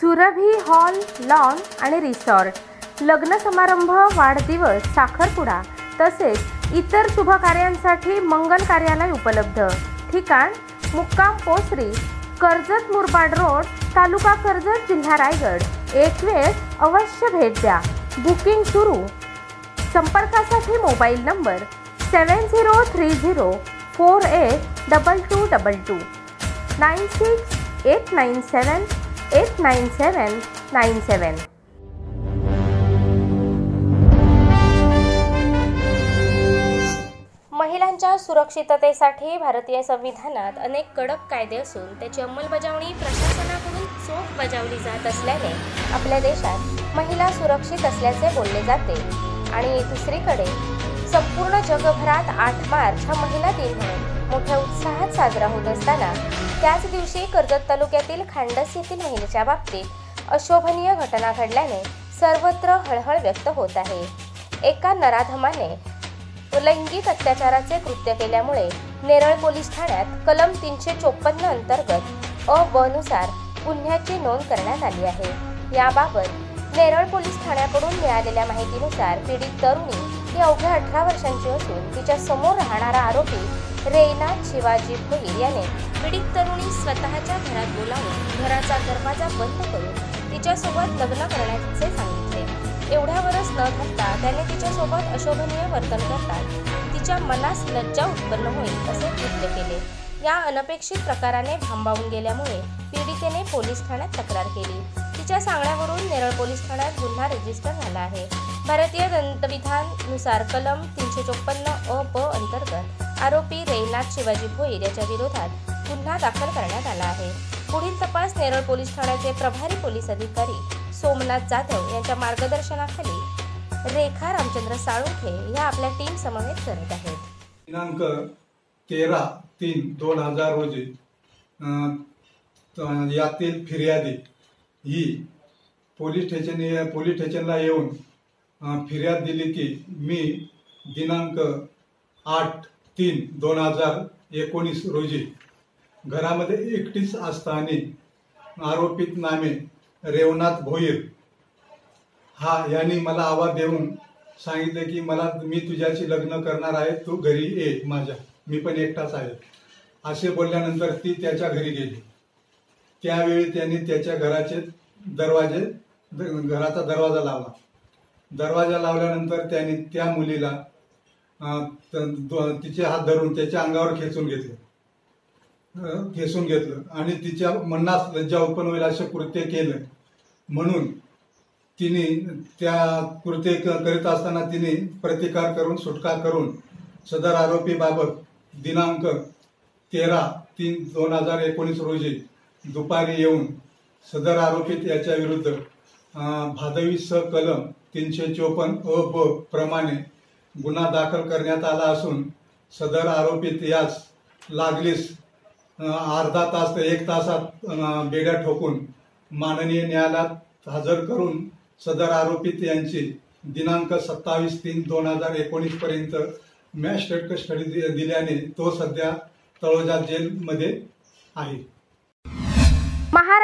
Surabhi hall lawn आणि resort. लग्न समारंभ वाढदिवस साखरपुडा तसेच इतर शुभ कार्यांसाठी मंगल कार्यालय उपलब्ध. ठिकाण मुक्काम पोसरी कर्जत मुरबाड रोड तालुका कर्जत जिल्हा रायगड. एक वेळ अवश्य भेट द्या. बुकिंग सुरू. संपर्कासाठी mobile number seven zero three zero four eight double two double two. Nine six eight nine seven eight nine seven nine seven. महिलांच्या सुरक्षिततेसाठी भारतीय संविधानात अनेक कडक कायदे असून त्याची अंमलबजावणी प्रशासनाकडून चोख बजावली जात असल्याने आपल्या देशात महिला सुरक्षित असल्याचे बोलले जाते. आणि दुसरीकडे संपूर्ण जगभरात आठ मार्च हा महिला दिन म्हणून मोठ्या उत्साहात साजरा होत असताना त्याच दिवशी कर्जत तालुक्यातील खांडस येथील महिलेच्या बाबतीत अशोभनीय घटना घडल्याने सर्वत्र हळहळ व्यक्त होत आहे. एका नराधमाने लैंगिक अत्याचाराचे कृत्य केल्यामुळे नेरळ पोलीस ठाण्यात कलम तीनशे चोपन्न अंतर्गत अ ब नुसार गुन्ह्याची नोंद करण्यात आली आहे. याबाबत नेरळ पोलीस ठाण्याकडून मिळालेल्या माहितीनुसार पीडित तरुणी ती अवघ्या अठरा वर्षांची असून तिच्या समोर राहणारा आरोपी रेनाथ शिवाजी भोईर याने पीडित तरुणी स्वतःच्या घरात बोलावून घराचा दरवाजा बंद करून तिच्यासोबत लग्न करण्याचे सांगितले. एवढ्यावरच न थांबता त्याने तिच्यासोबत अशोभनीय वर्तन करतात तिच्या मनास लज्जा उत्पन्न होईल असे कृत्य केले. या अनपेक्षित प्रकाराने भांबावून गेल्यामुळे पीडितेने पोलीस ठाण्यात तक्रार केली. तिच्या सांगण्यावरून नेरळ पोलीस ठाण्यात गुन्हा रजिस्टर झाला आहे. भारतीय दंतविधानुसार कलम तीनशे चोपन्न अ ब अंतर्गत आरोपी रैनाथ शिवाजी भोईर याच्या विरोधात गुन्हा दाखल करण्यात आला आहे. पुढील तपास नेरळ पोलीस ठाण्याचे प्रभारी पोलीस अधिकारी सोमनाथ जाधव यांच्या मार्गदर्शनाखाली रेखा रामचंद्र साळुंखे या आपल्या टीम समवेत करत आहेत. दिनांक तेरा तीन दोन हजार रोजी यातील फिर्यादी ही पोलीस स्टेशन पोलीस स्टेशनला येऊन फिर्याद दिली की मी दिनांक आठ तीन दोन हजार एकोणीस रोजी घरामध्ये एकटीच असताना आरोपित नामे रेवनाथ भोईर. हा यांनी मला आवाज देऊन सांगितलं की मला मी तुझ्याशी लग्न करणार आहे तू घरी ये माझ्या मी पण एकटाच आहे. असे बोलल्यानंतर ती त्याच्या घरी गेली. त्यावेळी त्यांनी त्याच्या घराचे दरवाजे द- घराचा दरवाजा लावला. दरवाजा लावल्यानंतर त्याने त्या मुलीला दो- तिचे हात धरून त्याच्या अंगावर खेचून घेतले. खेचून घेतलं. आणि तिच्या मनास लज्जा उत्पन्न होईल असं कृत्य केलं. म्हणून तिने त्या कृत्य करीत असताना तिने प्रतिकार करून सुटका करून सदर आरोपीबाबत दिनांक तेरा तीन दोन हजार एकोणीस रोजी दुपारी येऊन सदर आरोपित याच्या विरुद्ध भादवी स कलम तीनशे चोपन्न अ ब प्रमाणे गुन्हा दाखल करण्यात आला असून सदर आरोपित यास लागलीस अर्धा तास ते एक तासात बेड्या ठोकून माननीय न्यायालयात हजर करून सदर आरोपित यांची दिनांक सत्तावीस तीन दोन हजार एकोणीस पर्यंत मॅजिस्ट्रेट कस्टडी दिल्याने तो सध्या तळोजा जेलमध्ये आहे.